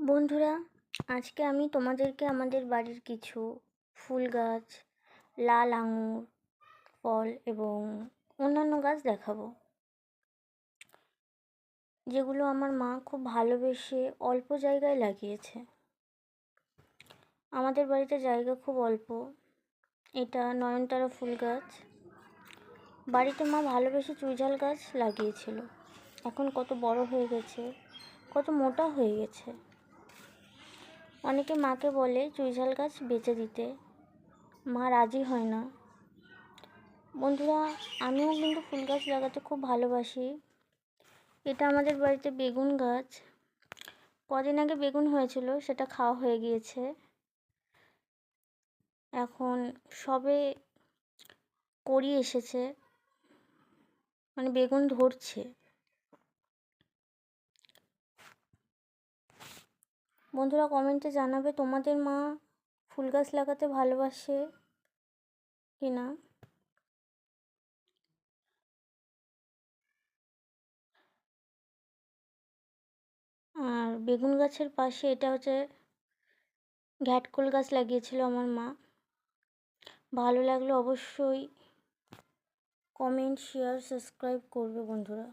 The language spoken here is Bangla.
বন্ধুরা, আজকে আমি তোমাদেরকে আমাদের বাড়ির কিছু ফুল গাছ, লাল আঙুর, ফল এবং অন্যান্য গাছ দেখাবো। যেগুলো আমার মা খুব ভালোবেসে অল্প জায়গায় লাগিয়েছে। আমাদের বাড়িতে জায়গা খুব অল্প। এটা নয়নতারা ফুল গাছ। বাড়িতে মা ভালোবেসে চুইঝাল গাছ লাগিয়েছিল। এখন কত বড় হয়ে গেছে, কত মোটা হয়ে গেছে। অনেকে মাকে বলে চুইঝাল গাছ বেচে দিতে। মা রাজি হয় না। বন্ধুরা, আমিও কিন্তু ফুল গাছ লাগাতে খুব ভালোবাসি। এটা আমাদের বাড়িতে বেগুন গাছ। কদিন আগে বেগুন হয়েছিল, সেটা খাওয়া হয়ে গিয়েছে। এখন সবে করি এসেছে মানে বেগুন ধরছে। বন্ধুরা কমেন্টে জানাবে তোমাদের মা ফুল গাছ লাগাতে ভালোবাসে কি না? আর বেগুন গাছের পাশে এটা হচ্ছে ঘ্যাটকোল গাছ লাগিয়েছিল আমার মা। ভালো লাগলে অবশ্যই কমেন্ট শেয়ার সাবস্ক্রাইব করবে বন্ধুরা।